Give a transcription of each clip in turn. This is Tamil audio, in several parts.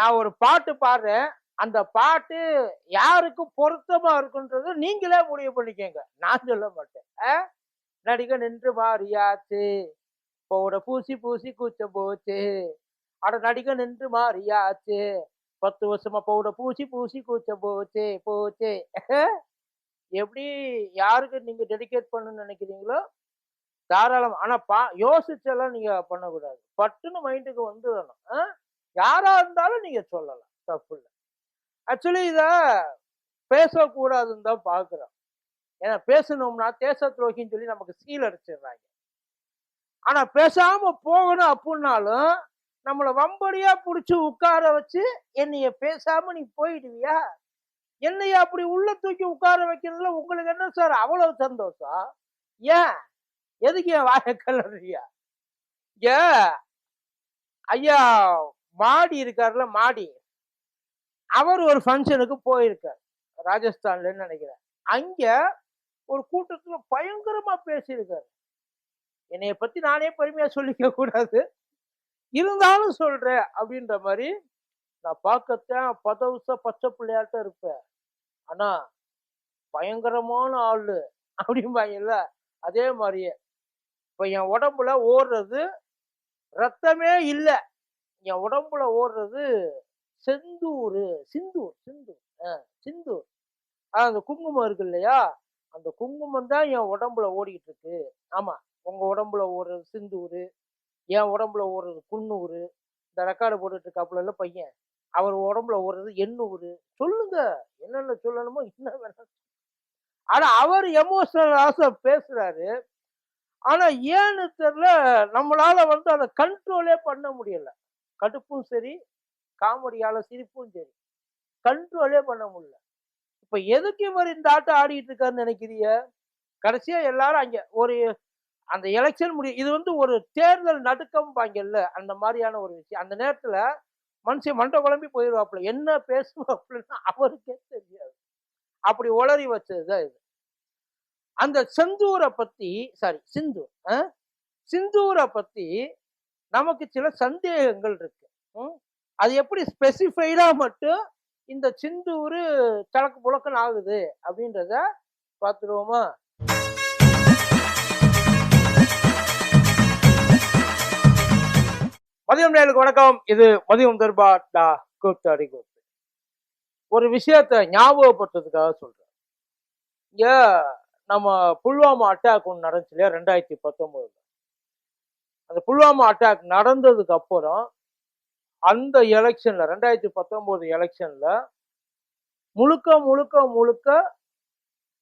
நான் ஒரு பாட்டு பாடுறேன். அந்த பாட்டு யாருக்கு பொருத்தமா இருக்குன்றது நீங்களே முடிவு பண்ணிக்கங்க. நான் சொல்ல மாட்டேன். ஆ? நடிக நின்று மாறியாச்சு. போட பூசி பூசி கூச்ச போச்சு. அட நடிக நின்று மாறியாச்சு. பத்து வருஷமா போட பூசி பூசி கூச்ச போச்சு போச்சு. எப்படி யாருக்கு நீங்க டெடிகேட் பண்ணணும்னு நினைக்கிறீங்களோ? தாராளம். ஆனா பா யோசிச்செல்லாம் நீங்க பண்ணக்கூடாது. பட்டுன்னு மைண்டுக்கு வந்துடணும். ஆ? யாரா இருந்தாலும் நீங்க சொல்லலாம். தப்பு இல்லை. ஆக்சுவலி இத பேசக்கூடாதுன்னு தான் பாக்குறோம். ஏன்னா பேசணும்னா தேச துரோகின்னு சொல்லி நமக்கு சீல் அடிச்சிடுறாங்க. ஆனா பேசாம போகணும் அப்படின்னாலும் நம்மளை வம்படியா பிடிச்சி உட்கார வச்சு என்னைய பேசாம நீ போயிடுவியா? என்னைய அப்படி உள்ள தூக்கி உட்கார வைக்கிறதுல உங்களுக்கு என்ன சார் அவ்வளவு சந்தோஷம்? ஏன்? எதுக்கு என் வாய கலறியா ஏ ஐயா மாடி இருக்கார்ல மாடி. அவர் ஒரு ஃபங்க்ஷனுக்கு போயிருக்கார். ராஜஸ்தான்லன்னு நினைக்கிறேன். அங்க ஒரு கூட்டத்துல பயங்கரமா பேசியிருக்காரு. என்னைய பத்தி நானே பெருமையா சொல்லிக்க கூடாது. இருந்தாலும் சொல்றேன் அப்படின்ற மாதிரி நான் பார்க்கத்தான் பதவுச பச்சை பிள்ளையாட்ட இருப்பேன். ஆனா பயங்கரமான ஆளு அப்படிம்பாங்கல்ல அதே மாதிரியே. இப்ப என் உடம்புல ஓடுறது ரத்தமே இல்லை. என் உடம்புல ஓடுறது செந்தூர் சிந்தூர் சிந்தூர். ஆ, சிந்தூர். ஆ, அந்த குங்குமம் இருக்கு இல்லையா? அந்த குங்குமம் தான் என் உடம்புல ஓடிக்கிட்டு இருக்கு ஆமா உங்க உடம்புல ஓடுறது சிந்தூர் என் உடம்புல ஓடுறது குன்னூர். இந்த ரெக்கார்டு போட்டுட்டு இருக்காப்புல பையன். அவர் உடம்புல ஓடுறது எண்ணூறு. சொல்லுங்க என்னென்ன சொல்லணுமோ என்ன வேணாம் ஆனா அவர் எமோஷனல் ஆசை பேசுறாரு. ஆனா ஏன்னு தெரியல நம்மளால வந்து அதை கண்ட்ரோலே பண்ண முடியல. கடுப்பும் சரி காமெடியால சிரிப்பும் சரி. கண்ட்ரோலே பண்ண முடியல. இப்ப எதுக்கு இவர் இந்த ஆட்டம் ஆடிட்டு இருக்காருன்னு நினைக்கிறீங்க? கடைசியா எல்லாரும் அங்க ஒரு அந்த எலெக்ஷன் முடியும் இது வந்து ஒரு தேர்தல் நடுக்கம் பாங்கல்ல அந்த மாதிரியான ஒரு விஷயம். அந்த நேரத்துல மனுஷன் மண்டை குழம்பி போயிடுவாப்புல என்ன பேசுவாப்புலன்னு அவருக்கே தெரியாது. அப்படி உளறி வச்சதுதான் இது. அந்த செந்தூரை பத்தி சாரி சிந்தூர் ஆ? சிந்தூரை பத்தி நமக்கு சில சந்தேகங்கள் இருக்கு. ம்? அது எப்படி ஸ்பெசிஃபைடா மட்டும் இந்த சிந்தூர் தலக்கு புழக்கன்னு ஆகுது அப்படின்றத பார்த்துருவோமா? மதியம் நேருக்கு வணக்கம். இது மதியம் தர்பார் டா கூத்தாடி கூத்து ஒரு விஷயத்த ஞாபகப்படுத்துறதுக்காக சொல்றேன். இங்க நம்ம புல்வாமா அட்டாக் ஒன்று நடந்துச்சு இல்லையா? ரெண்டாயிரத்தி பத்தொன்பதுல. அந்த புல்வாமா அட்டாக் நடந்ததுக்கு அப்புறம் அந்த எலெக்ஷன்ல ரெண்டாயிரத்தி பத்தொன்பது எலெக்ஷன்ல முழுக்க முழுக்க முழுக்க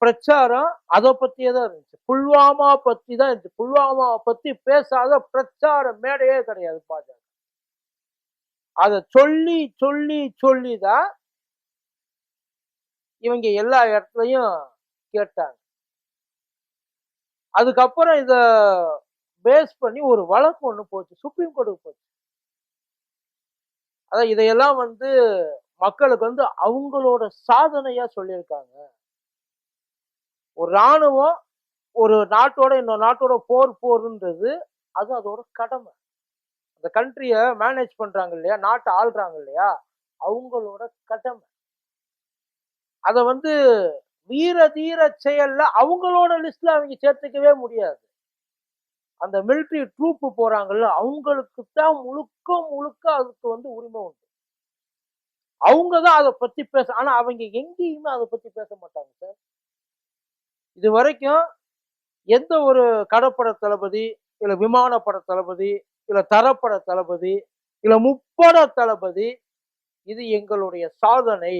பிரச்சாரம் அதை பத்தியே தான் இருந்துச்சு. புல்வாமா பத்தி தான் இருந்துச்சு. புல்வாமாவை பத்தி பேசாத பிரச்சார மேடையே கிடையாது பாஜக. அதை சொல்லி சொல்லி சொல்லி தான் இவங்க எல்லா இடத்துலையும் கேட்டாங்க. அதுக்கப்புறம் இத பேஸ் பண்ணி ஒரு வழக்கு ஒண்ணு போச்சு சுப்ரீம் கோர்ட்டுக்கு போச்சு. அதான் இதையெல்லாம் வந்து மக்களுக்கு வந்து அவங்களோட சாதனையா சொல்லியிருக்காங்க. ஒரு ராணுவம் ஒரு நாட்டோட இன்னொரு நாட்டோட போர் போர்ன்றது அது அதோட கடமை. அந்த கண்ட்ரியை மேனேஜ் பண்றாங்க இல்லையா நாட்டை ஆள்றாங்க இல்லையா அவங்களோட கடமை. அதை வந்து வீர தீர செயல்ல அவங்களோட லிஸ்ட்ல அவங்க சேர்த்துக்கவே முடியாது. அந்த மிலிட்ரி ட்ரூப் போறாங்கல்ல அவங்களுக்கு தான் முழுக்க முழுக்க அதுக்கு வந்து உரிமை உண்டு. அவங்க தான் அதை பத்தி பேச ஆனா அவங்க எங்கேயுமே அதை பத்தி பேச மாட்டாங்க சார் இது வரைக்கும் எந்த ஒரு கடற்பட தளபதி இல்ல விமானப்பட தளபதி இல்ல தரப்பட தளபதி இல்ல முப்பட தளபதி இது எங்களுடைய சாதனை.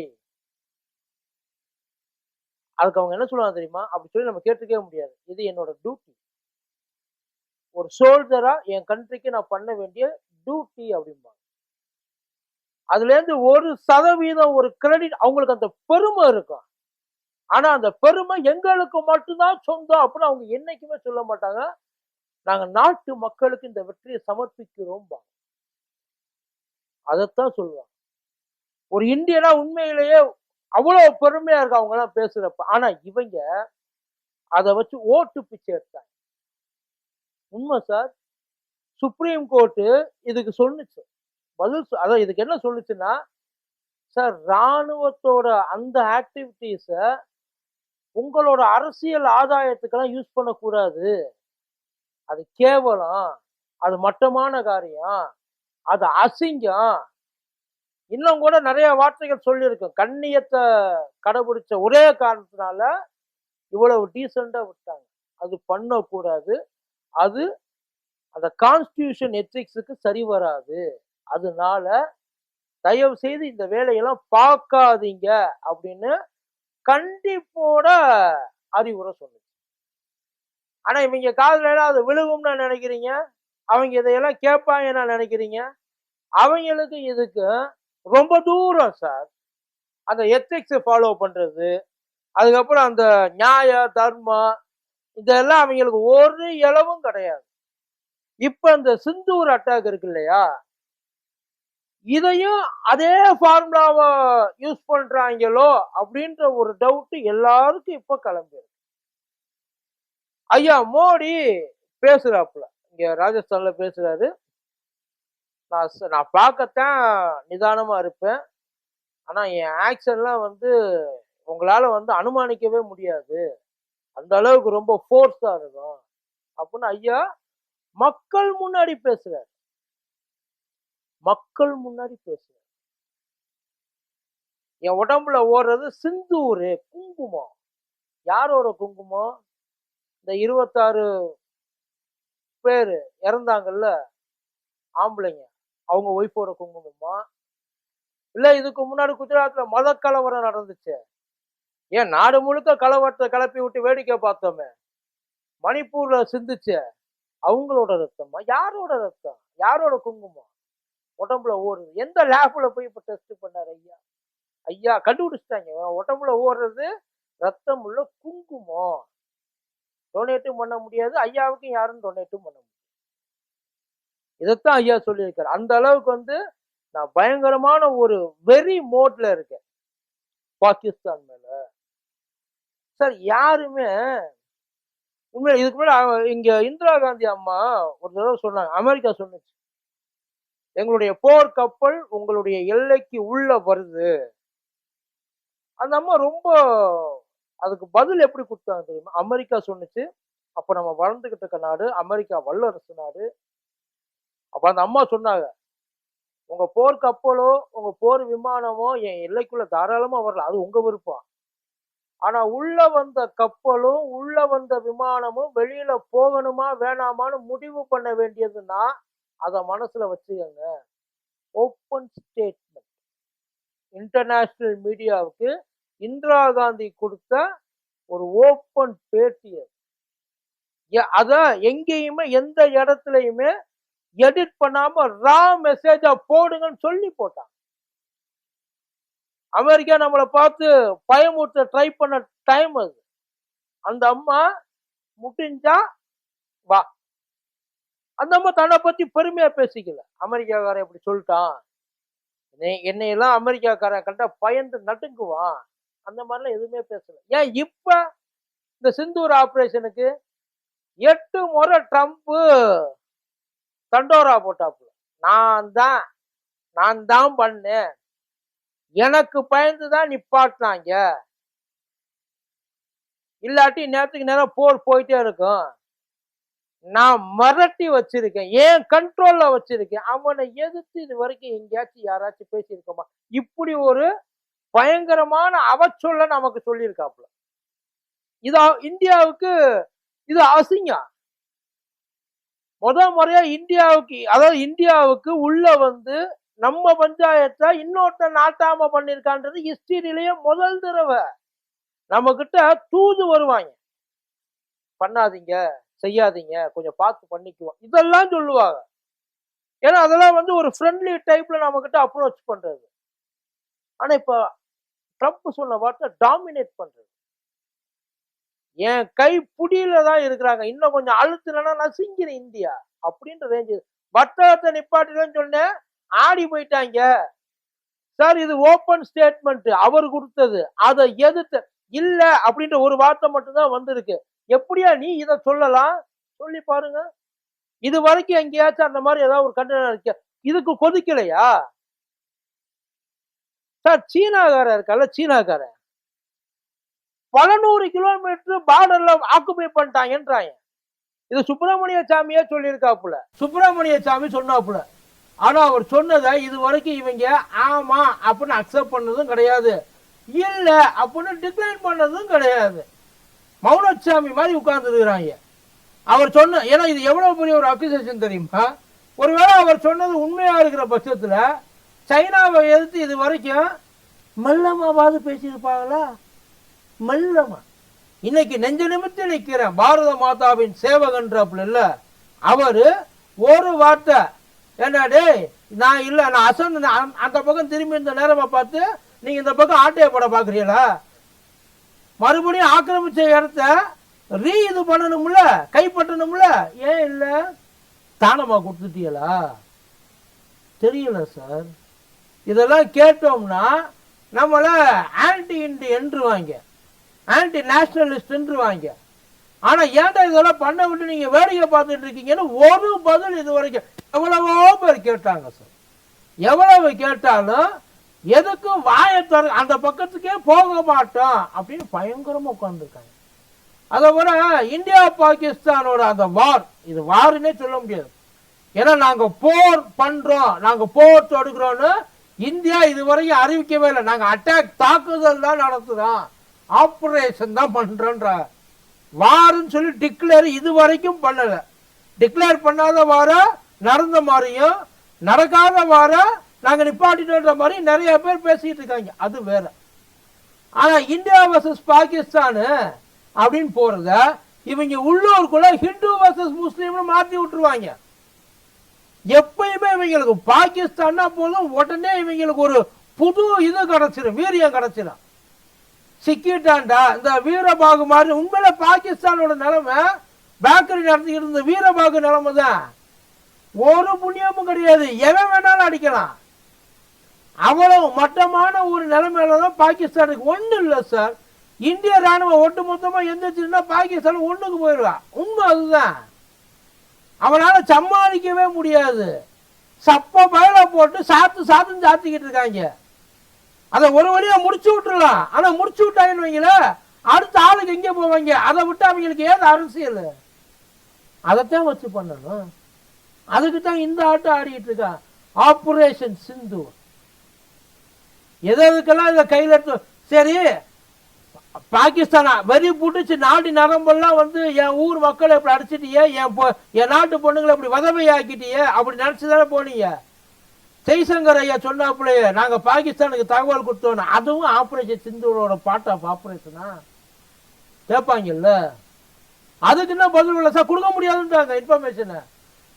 அதுக்கு அவங்க என்ன சொல்லுவாங்க தெரியுமா? அப்படி சொல்லி நம்ம கேட்டுக்கவே முடியாது. இது என்னோட டியூட்டி ஒரு சோல்ஜரா என் கண்ட்ரிக்கு நான் பண்ண வேண்டிய டியூட்டி அப்படிம்பாங்க. அதுல இருந்து ஒரு சதவீதம் ஒரு கிரெடிட் அவங்களுக்கு அந்த பெருமை இருக்கும். ஆனா அந்த பெருமை எங்களுக்கு மட்டும்தான் சொந்தம் அப்படின்னு அவங்க என்னைக்குமே சொல்ல மாட்டாங்க. நாங்க நாட்டு மக்களுக்கு இந்த வெற்றியை சமர்ப்பிக்கிறோம் அதைத்தான் சொல்லுவாங்க. ஒரு இந்தியனா உண்மையிலேயே அவ்வளவு பெருமையா இருக்கு அவங்க எல்லாம் பேசுறப்ப. ஆனா இவங்க அதை வச்சு ஓட்டு பிச்சை எடுத்தாங்க. உண்மை சார் சுப்ரீம் கோர்ட்டு இதுக்கு சொன்னுச்சு. பதில் அதான் இதுக்கு என்ன சொல்லுச்சுன்னா சார் இராணுவத்தோட அந்த ஆக்டிவிட்டீஸை உங்களோட அரசியல் ஆதாயத்துக்கெல்லாம் யூஸ் பண்ணக்கூடாது. அது கேவலம் அது மட்டமான காரியம் அது அசிங்கம். இன்னும் கூட நிறைய வார்த்தைகள் சொல்லியிருக்கும். கண்ணியத்தை கடைபிடிச்ச ஒரே காரணத்தினால இவ்வளவு டீசெண்டாக விட்டாங்க. அது பண்ணக்கூடாது. அது அந்த கான்ஸ்டியூஷன் எத்திக்ஸுக்கு சரி வராது. அதனால தயவு செய்து இந்த வேலையெல்லாம் பார்க்காதீங்க அப்படின்னு கண்டிப்போட அறிவுரை சொல்லுச்சு ஆனா இவங்க காதல அது விழுகும்னு நினைக்கிறீங்க? அவங்க இதையெல்லாம் கேட்பாங்கன்னு நினைக்கிறீங்க? அவங்களுக்கு இதுக்கு ரொம்ப தூரம் சார். அந்த எத்திக்ஸை ஃபாலோ பண்றது அதுக்கப்புறம் அந்த நியாய தர்மம் இதெல்லாம் அவங்களுக்கு ஒரு இளவும் கிடையாது. இப்ப இந்த சிந்தூர் அட்டாக் இருக்கு இல்லையா? இதையும் அதே ஃபார்முலாவை யூஸ் பண்றாங்களோ அப்படின்ற ஒரு டவுட் எல்லாருக்கும் இப்ப கிளம்பிருக்கு ஐயா மோடி பேசுறாப்புல. இங்க ராஜஸ்தான்ல பேசுறாரு. நான் நான் பார்க்கத்தான் நிதானமா இருப்பேன். ஆனா என் ஆக்ஷன்லாம் வந்து உங்களால வந்து அனுமானிக்கவே முடியாது. அந்த அளவுக்கு ரொம்ப ஃபோர்ஸா இருக்கும். அப்படின்னு ஐயா மக்கள் முன்னாடி பேசுறாரு. மக்கள் முன்னாடி பேசுறாரு. என் உடம்புல ஓடுறது சிந்தூர் குங்குமம். யாரோட குங்குமம்? இந்த இருபத்தாறு பேரு இறந்தாங்கல்ல ஆம்பளைங்க. அவங்க ஒய்ஃபோட குங்குமமா? இல்லை இதுக்கு முன்னாடி குஜராத்ல மத கலவரம் நடந்துச்சு. ஏன் நாடு முழுக்க கலவரத்தை கிளப்பி விட்டு வேடிக்கை பார்த்தோமே? மணிப்பூர்ல சிந்துச்சு அவங்களோட ரத்தமா? யாரோட ரத்தம்? யாரோட குங்குமம்? உடம்புல ஓடுது. எந்த லேப்ல போய் இப்ப டெஸ்ட் பண்ணார் ஐயா? ஐயா கண்டுபிடிச்சிட்டாங்க. உடம்புல ஓடுறது ரத்தம் உள்ள குங்குமம். டொனேட்டும் பண்ண முடியாது. ஐயாவுக்கும் யாரும் டொனேட்டும் பண்ண முடியாது. இதைத்தான் ஐயா சொல்லியிருக்காரு. அந்த அளவுக்கு வந்து நான் பயங்கரமான ஒரு வெரி மோட்ல இருக்கேன். பாகிஸ்தான் மேல. சார் யாருமே உண்மையில இதுக்கு முன்னாடி இங்க இந்திரா காந்தி அம்மா ஒரு தடவை சொன்னாங்க அமெரிக்கா சொன்னுச்சு. எங்களுடைய போர் கப்பல் உங்களுடைய எல்லைக்கு உள்ள வருது. அந்த அம்மா ரொம்ப அதுக்கு பதில் எப்படி கொடுத்தாங்க தெரியுமா? அமெரிக்கா சொன்னுச்சு அப்ப நம்ம வளர்ந்துகிட்டு இருக்க நாடு அமெரிக்கா வல்லரசு நாடு. அப்ப அந்த அம்மா சொன்னாங்க உங்க போர் கப்பலோ உங்க போர் விமானமோ என் எல்லைக்குள்ள தாராளமா வரல அது உங்க விருப்பம். ஆனா உள்ள வந்த கப்பலும் உள்ள வந்த விமானமும் வெளியில போகணுமா வேணாமான்னு முடிவு பண்ண வேண்டியதுன்னா அதை மனசுல வச்சுக்கோங்க. ஓப்பன் ஸ்டேட்மெண்ட் இன்டர்நேஷனல் மீடியாவுக்கு இந்திரா காந்தி கொடுத்த ஒரு ஓப்பன் பேட்டி அது அத எங்கேயுமே எந்த இடத்துலயுமே எடிட் பண்ணாம ரா மெசேஜா போடுங்கன்னு சொல்லி போட்டாங்க. அமெரிக்கா நம்மளை பார்த்து பயமுறுத்த ட்ரை பண்ண டைம் அது. அந்த அம்மா முடிஞ்சா வா. அந்த அம்மா தன்னை பத்தி பெருமையா பேசிக்கல. அமெரிக்காக்காரன் இப்படி சொல்லிட்டான். என்னை- என்னையெல்லாம் அமெரிக்காக்காரன் கண்டா பயந்து நடுங்குவான். அந்த மாதிரிலாம் எதுவுமே பேசல. ஏன் இப்ப இந்த சிந்தூர் ஆபரேஷனுக்கு எட்டு முறை ட்ரம்ப்பு தண்டோரா போட்டாப்புல. நான் தான் நான் தான் பண்ணேன். எனக்கு பயந்துதான் நிப்பாட்டினாங்க. இல்லாட்டி நேரத்துக்கு நேரம் போர் போயிட்டே இருக்கும். நான் மிரட்டி வச்சிருக்கேன். ஏன் கண்ட்ரோல்ல வச்சிருக்கேன்? அவனை எதிர்த்து இது வரைக்கும் எங்கேயாச்சும் யாராச்சும் பேசியிருக்கோமா? இப்படி ஒரு பயங்கரமான அவச்சொல்ல நமக்கு சொல்லியிருக்காப்புல. இது இந்தியாவுக்கு இது அசிங்கம். முத முறையா இந்தியாவுக்கு அதாவது இந்தியாவுக்கு உள்ள வந்து நம்ம பஞ்சாயத்தை இன்னொருத்த நாட்டாம பண்ணிருக்கான்றது ஹிஸ்டரியிலேயே முதல் தடவை. நம்ம கிட்ட தூது வருவாங்க. பண்ணாதீங்க செய்யாதீங்க கொஞ்சம் பார்த்து பண்ணிக்குவோம். இதெல்லாம் சொல்லுவாங்க. ஏன்னா அதெல்லாம் வந்து ஒரு ஃப்ரெண்ட்லி டைப்ல நம்ம கிட்ட அப்ரோச் பண்றது. ஆனா இப்ப ட்ரம்ப் சொன்ன வார்த்தை டாமினேட் பண்றது. என் கை புடியில தான் இருக்கிறாங்க. இன்னும் கொஞ்சம் அழுத்துலன்னா நசுங்கிறேன் இந்தியா அப்படின்ற ரேஞ்சு வர்த்தகத்தை நிப்பாட்டுறேன்னு சொன்னேன். ஆடி போயிட்டாங்க. சார் இது ஓப்பன் ஸ்டேட்மெண்ட் அவர் கொடுத்தது. அதை எதிர்த்து இல்ல அப்படின்ற ஒரு வார்த்தை மட்டும்தான் வந்திருக்கு. எப்படியா நீ இதை சொல்லலாம்? சொல்லி பாருங்க. இது வரைக்கும் எங்கேயாச்சும் அந்த மாதிரி ஏதாவது ஒரு கண்டனம் இருக்கு. இதுக்கு கொதிக்கலையா? சார் சீனாக்காரன் இருக்கல சீனாக்காரன் பல நூறு கிலோமீட்டர் பார்டர்ல ஆக்குபை பண்ணிட்டாங்கன்றாங்க. இது சுப்பிரமணிய சாமியே சொல்லியிருக்காப்புல. சுப்பிரமணிய சாமி சொன்னாப்புல. ஆனா அவர் சொன்னதை இது வரைக்கும் இவங்க ஆமா அப்படின்னு அக்செப்ட் பண்ணதும் கிடையாது. இல்ல அப்படின்னு டிக்ளைன் பண்ணதும் கிடையாது. மௌனசாமி மாதிரி உட்கார்ந்துருக்கிறாங்க. அவர் சொன்ன ஏன்னா இது எவ்வளவு பெரிய ஒரு அக்யூசேஷன் தெரியுமா? ஒருவேளை அவர் சொன்னது உண்மையா இருக்கிற பட்சத்துல சைனாவை எதிர்த்து இது வரைக்கும் மல்லமாவது பேசியிருப்பாங்களா? மல்லமா இன்னைக்கு நெஞ்ச நிமித்தி நிற்கிறேன் பாரத மாதாவின் சேவகன்றாப்புல இல்லை. அவரு ஒரு வார்த்தை என்ன டேய் நான் இல்லை நான் அசந்து அந்த பக்கம் திரும்பி இந்த நேரமாக பார்த்து நீங்கள் இந்த பக்கம் ஆட்டையை போட பார்க்குறீங்களா? மறுபடியும் ஆக்கிரமிச்ச இடத்த ரீ இது பண்ணணும்ல கைப்பற்றணும்ல. ஏன் இல்லை? தானமாக கொடுத்துட்டீங்களா? தெரியல சார். இதெல்லாம் கேட்டோம்னா நம்மளை ஆன்டி இண்டியன்றுவாங்க ஆன்டி நேஷனலிஸ்ட்ன்றுவாங்க ஆனால் ஏன்டா இதெல்லாம் பண்ண விட்டு நீங்கள் வேடிக்கை பார்த்துட்டு இருக்கீங்கன்னு ஒரு பதில் இது வரைக்கும் எவ்வளவோ பேர் கேட்டாங்க சார். எவ்வளவு கேட்டாலும் எதுக்கும் வாயை அந்த பக்கத்துக்கே போக மாட்டோம் அப்படின்னு பயங்கரமாக உட்காந்துருக்காங்க அதை விட இந்தியா பாகிஸ்தானோட அந்த வார் இது வார்னே சொல்ல முடியாது. ஏன்னா நாங்க போர் பண்றோம் நாங்க போர் தொடுக்கிறோம்னு இந்தியா இதுவரையும் அறிவிக்கவே இல்லை. நாங்க அட்டாக் தாக்குதல் தான் நடத்துறோம். ஆப்ரேஷன் தான் பண்ணுறோன்ற வாருன்னு சொல்லி டிக்ளேர் இது வரைக்கும் பண்ணலை. டிக்ளேர் பண்ணாத வார நடந்த மாதிரியும் நடக்காத வார நாங்க நிப்பாட்டிட்டோன்ற மாதிரி நிறைய பேர் பேசிட்டு இருக்காங்க. அது வேற. ஆனா இந்தியா வர்சஸ் பாகிஸ்தான் அப்படின்னு போறத இவங்க உள்ளூருக்குள்ள ஹிந்து வர்சஸ் முஸ்லீம்னு மாத்தி விட்டுருவாங்க. எப்பயுமே இவங்களுக்கு பாகிஸ்தான்னா போதும் உடனே இவங்களுக்கு ஒரு புது இது கிடைச்சிடும் வீரியம் கிடைச்சிடும் சிக்கிட்டாண்டா இந்த வீரபாகு மாதிரி. உண்மையில பாகிஸ்தானோட நிலைமை பேக்கரி நடத்திக்கிட்டு இருந்த வீரபாகு நிலைமை தான் ஒரு புண்ணியமும் கிடையாது. எவன் வேணாலும் அடிக்கலாம். அவ்வளவு மட்டமான ஒரு நிலைமையில தான் பாகிஸ்தானுக்கு ஒன்றும் இல்லை சார் இந்திய ராணுவம் ஒட்டு மொத்தமாக எந்திரிச்சுன்னா பாகிஸ்தான் ஒன்றுக்கு போயிடுவா உண்மை அதுதான். அவனால் சமாளிக்கவே முடியாது. சப்ப பயல போட்டு சாத்து சாத்துன்னு சாத்திக்கிட்டு இருக்காங்க. அதை ஒரு வழியாக முடிச்சு விட்டுருலாம் ஆனால் முடிச்சு விட்டாங்கன்னு வைங்களேன் அடுத்த ஆளுக்கு எங்கே போவாங்க? அதை விட்டு அவங்களுக்கு ஏது அரசியல்? அதைத்தான் வச்சு பண்ணணும். அதுக்கு தான் இந்த ஆட்டம் ஆடிட்டு இருக்கான் ஆபரேஷன் சிந்து எதற்கெல்லாம் இதை கையில் எடுத்து சரி பாகிஸ்தானா? வரி புட்டுச்சு நாடி நரம்பெல்லாம் வந்து என் ஊர் மக்களை இப்படி அடிச்சிட்டியே என் பொ- என் நாட்டு பொண்ணுங்களை இப்படி வதவை ஆக்கிட்டியே அப்படி நினைச்சுதானே போனீங்க? ஜெய்சங்கர் ஐயா சொன்னாப்புலையே நாங்கள் பாகிஸ்தானுக்கு தகவல் கொடுத்தோம் அதுவும் ஆபரேஷன் சிந்துவோட பார்ட் ஆஃப் ஆபரேஷனா கேட்பாங்கல்ல அதுக்கு என்ன பதில் இல்லை சார்? கொடுக்க முடியாதுன்றாங்க இன்ஃபர்மேஷனை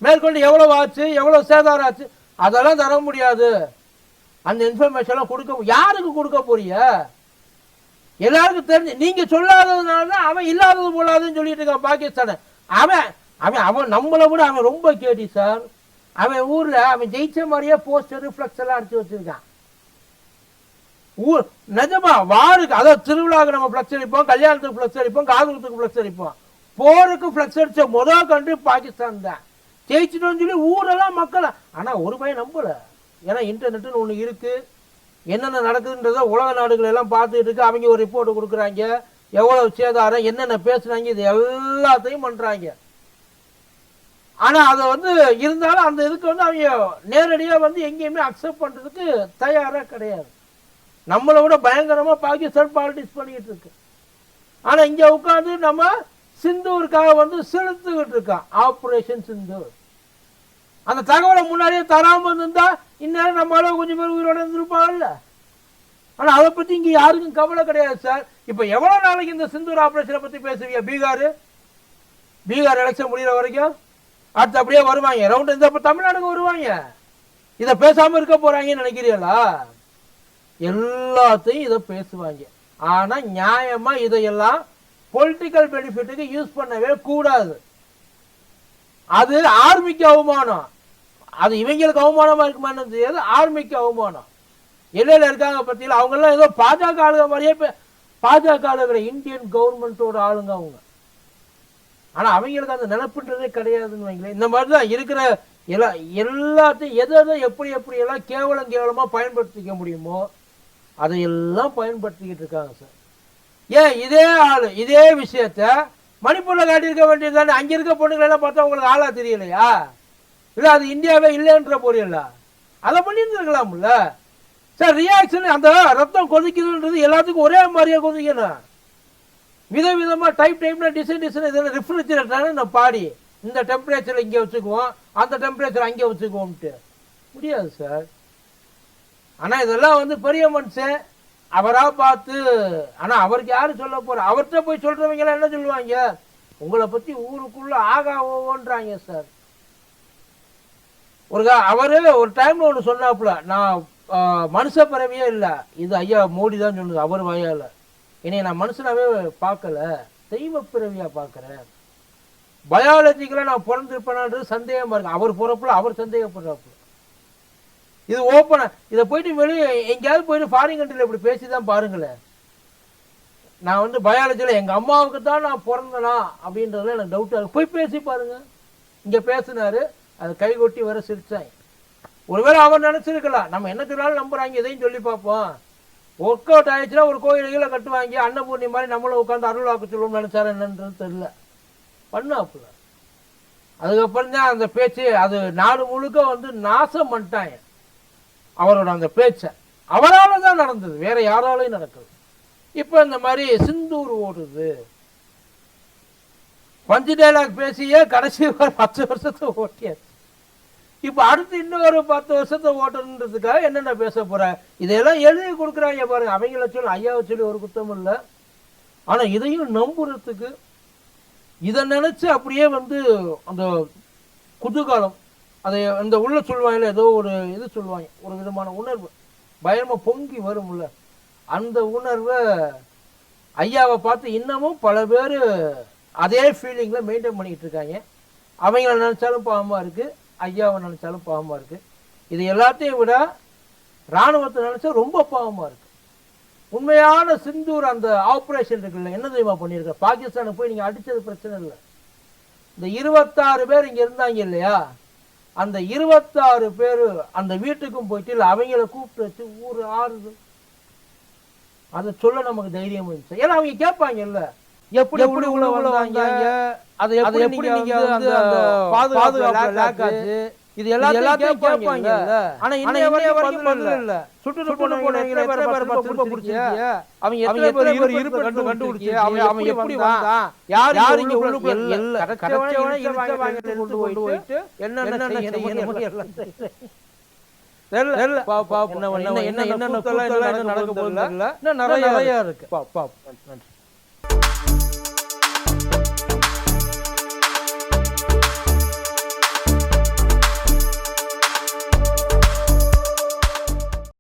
மேற்கொண்டு எவ்வளவு ஆச்சு எவ்வளவு சேதாரம் ஆச்சு அதெல்லாம் தர முடியாது. அந்த இன்ஃபர்மேஷன்லாம் கொடுக்க யாருக்கு கொடுக்க போறிய எல்லாருக்கும் தெரிஞ்சு நீங்க சொல்லாததுனால தான் அவன் இல்லாதது போலாதுன்னு சொல்லிட்டு இருக்கான் பாகிஸ்தான. அவன் அவன் அவன் நம்மளை விட அவன் ரொம்ப கேட்டி சார் அவன் ஊர்ல அவன் ஜெயிச்ச மாதிரியே போஸ்டர் ஃபிளக்ஸ் எல்லாம் அடிச்சு வச்சிருக்கான். ஊர் நிஜமா வாருக்கு அதாவது திருவிழாவுக்கு நம்ம ஃபிளக்ஸ் அடிப்போம் கல்யாணத்துக்கு ஃபிளக்ஸ் அடிப்போம் காதுகுத்துக்கு ஃபிளக்ஸ் அடிப்போம். போருக்கு ஃபிளக்ஸ் அடிச்ச முதல் கண்ட்ரி பாகிஸ்தான் தான். ஜெயிச்சிட்டோம்னு சொல்லி ஊரெல்லாம் மக்கள் ஆனால் ஒரு பையன் நம்பலை. ஏன்னா இன்டர்நெட்னு ஒன்று இருக்குது என்னென்ன நடக்குதுன்றத உலக நாடுகள் எல்லாம் பார்த்துட்டு இருக்கு. அவங்க ஒரு ரிப்போர்ட் கொடுக்குறாங்க. எவ்வளோ சேதாரம் என்னென்ன பேசுனாங்க இது எல்லாத்தையும் பண்ணுறாங்க ஆனால் அதை வந்து இருந்தாலும் அந்த இதுக்கு வந்து அவங்க நேரடியாக வந்து எங்கேயுமே அக்செப்ட் பண்ணுறதுக்கு தயாராக கிடையாது. நம்மளை விட பயங்கரமாக பாகிஸ்தான் பாலிடிக்ஸ் பண்ணிக்கிட்டு இருக்கு. ஆனால் இங்கே உட்காந்து நம்ம சிந்தூருக்காக வந்து செலுத்துக்கிட்டு இருக்கான். ஆப்ரேஷன் சிந்தூர். அந்த தகவலை முன்னாடியே தராமல் இருந்தால் இந்நேரம் நம்மளால கொஞ்சம் பேர் உயிரோட இருந்திருப்பாங்கல்ல? ஆனா அதை பத்தி இங்க யாருக்கும் கவலை கிடையாது சார். இப்போ எவ்வளவு நாளைக்கு இந்த சிந்தூர் ஆப்ரேஷனை பத்தி பேசுவீங்க பீகார்? பீகார் எலெக்ஷன் முடிகிற வரைக்கும் அடுத்து அப்படியே வருவாங்க. ரவுண்ட் இந்த இப்போ தமிழ்நாடுக்கு வருவாங்க. இதை பேசாமல் இருக்க போறாங்கன்னு நினைக்கிறீங்களா எல்லாத்தையும் இதை பேசுவாங்க. ஆனா நியாயமா இதையெல்லாம் பொலிட்டிக்கல் பெனிஃபிட்டுக்கு யூஸ் பண்ணவே கூடாது. அது ஆர்மிக்கு அவமானம். அது இவங்களுக்கு அவமானமா இருக்குமான்னு தெரியாது ஆர்மிக்கு அவமானம். எல்லையில இருக்காங்க பத்தியில் அவங்க எல்லாம் ஏதோ பாஜக ஆளுங்க மாதிரியே இப்போ பாஜக ஆளுங்கிற இந்தியன் கவர்மெண்டோட ஆளுங்க அவங்க. ஆனா அவங்களுக்கு அந்த நினப்புன்றதே கிடையாதுன்னு வைங்களேன். இந்த மாதிரி தான் இருக்கிற எல்லா எல்லாத்தையும் எதை எதை எப்படி எப்படி எல்லாம் கேவலம் கேவலமா பயன்படுத்திக்க முடியுமோ அதையெல்லாம் பயன்படுத்திக்கிட்டு இருக்காங்க சார். ஏன் இதே ஆள் இதே விஷயத்த மணிப்பூரில் காட்டியிருக்க வேண்டியது தானே அங்கே இருக்க பொண்ணுங்களெல்லாம் பார்த்தா உங்களுக்கு ஆளாக தெரியலையா? இல்லை அது இந்தியாவே இல்லைன்ற பொரியல அதை பண்ணியிருந்துருக்கலாம்ல. சார் ரியாக்ஷன் அந்த ரத்தம் கொதிக்குதுன்றது எல்லாத்துக்கும் ஒரே மாதிரியா கொதிக்கணும் விதவிதமாக டைப் டைப்ல டிசைன் டிசைன் இதெல்லாம் ரெஃப்ரிஜரேட்டரான நான் பாடி இந்த டெம்பரேச்சர் இங்கே வச்சுக்குவோம் அந்த டெம்பரேச்சர் அங்கே வச்சுக்குவோம்ட்டு. முடியாது சார். ஆனால் இதெல்லாம் வந்து பெரிய மனுஷன் அவராக பார்த்து ஆனால் அவருக்கு யாரும் சொல்ல போகிற அவர்கிட்ட போய் சொல்கிறவங்களாம் என்ன சொல்லுவாங்க? உங்களை பற்றி ஊருக்குள்ளே ஆகா ஓன்றாங்க சார். ஒரு கா- அவரு ஒரு டைம்ல ஒன்று சொன்னாப்புல நான் மனுஷ பிறவியே இல்லை. இது ஐயா மோடி தான் சொன்னது அவர் வாயால. என்னைய நான் மனுஷனாவே பார்க்கல தெய்வ பிறவியா பார்க்குறேன். பயாலஜிக்கலாக நான் பிறந்திருப்பேனான்றது சந்தேகமா இருக்கு. அவர் பிறப்புல அவர் சந்தேகப்படுறாப்புல. இது ஓப்பனா இதை போயிட்டு வெளியே எங்கேயாவது போயிட்டு ஃபாரின் கண்ட்ரியில் இப்படி பேசி தான் பாருங்களேன். நான் வந்து பயாலஜியில் எங்கள் அம்மாவுக்கு தான் நான் பிறந்தனா அப்படின்றதுல எனக்கு டவுட்டாக இருக்குது போய் பேசி பாருங்கள் இங்கே பேசினாரு அது கை கொட்டி வர சிரிச்சாய். ஒருவேளை அவர் நினச்சிருக்கலாம். நம்ம என்ன சொன்னாலும் நம்புறாங்க இதையும் சொல்லி பார்ப்போம். ஒர்க் அவுட் ஆயிடுச்சுன்னா ஒரு கோயில் கட்டுவாங்க. அன்னபூர்ணி மாதிரி நம்மளும் உட்காந்து அருள் வாக்கு சொல்லுவோம்னு நினைச்சாரு என்னன்றது தெரியல. பண்ணாப்புல. அதுக்கப்புறம் தான் அந்த பேச்சு அது நாடு முழுக்க வந்து நாசம் பண்ணிட்டாங்க. அவரோட அந்த பேச்சை. அவரால் தான் நடந்தது. வேற யாராலையும் நடக்கல. இப்போ இந்த மாதிரி சிந்தூர் ஓடுது. பஞ்சு டைலாக் பேசியே கடைசி ஒரு பத்து வருஷத்தை ஓட்டியாச்சு. இப்போ அடுத்து இன்னொரு பத்து வருஷத்தை ஓட்டணுன்றதுக்காக என்னென்ன பேச போற? இதையெல்லாம் எழுதி கொடுக்குறாங்க பாருங்க அவங்கள சொல்லி ஐயாவை சொல்லி ஒரு குத்தம் இல்லை. ஆனால் இதையும் நம்புறதுக்கு இதை நினச்சி அப்படியே வந்து அந்த குதூகாலம் அதை அந்த உள்ள சொல்லுவாங்கல்ல ஏதோ ஒரு இது சொல்லுவாங்க ஒரு விதமான உணர்வு. பயமாக பொங்கி வரும்ல. அந்த உணர்வை ஐயாவை பார்த்து இன்னமும் பல பேர் அதே ஃபீலிங்கில் மெயின்டைன் பண்ணிக்கிட்டு இருக்காங்க. அவங்கள நினச்சாலும் பாவமாக இருக்குது ஐயாவை நினச்சாலும் பாவமாக இருக்கு. இது எல்லாத்தையும் விட ராணுவத்தை நினச்சா ரொம்ப பாவமாக இருக்கு. உண்மையான சிந்தூர் அந்த ஆப்ரேஷன் இருக்குல்ல என்ன தெரியுமா பண்ணியிருக்க பாகிஸ்தானுக்கு போய் நீங்கள் அடிச்சது பிரச்சனை இல்லை. இந்த இருபத்தாறு பேர் இங்கே இருந்தாங்க இல்லையா? அந்த இருபத்தாறு பேர் அந்த வீட்டுக்கும் போயிட்டு இல்லை அவங்கள கூப்பிட்டு வச்சு ஊர் ஆறுது. அதை சொல்ல நமக்கு தைரியம் இருந்துச்சு ஏன்னா அவங்க கேட்பாங்கல்ல எப்படி எப்படி உள்ள வந்தாங்க? அதை எப்படி எப்படி நீங்க அந்த பாதுகாப்பு லேக் ஆச்சு? இது எல்லாத்தையும் கேட்பாங்க ஆனா இன்னைய வரைக்கும் பதில் இல்ல சுட்டு போனவங்க எத்தனை பேர் திரும்ப பிடிச்சிருக்கீங்க? அவங்க எத்தனை பேர் இவர் இருப்பு கண்டு கண்டுபிடிச்சு அவன் அவன் எப்படி வந்தான் யார் யார் இங்க உள்ளுக்குள்ள இல்ல கரெக்டான இழுச்ச வாங்கி கொண்டு போயிட்டு என்னென்ன செய்யணும்? எல்லாம் தெரியல என்ன என்ன என்ன என்ன நடக்க போகுது நிறைய இருக்கு. பா பா நன்றி thank you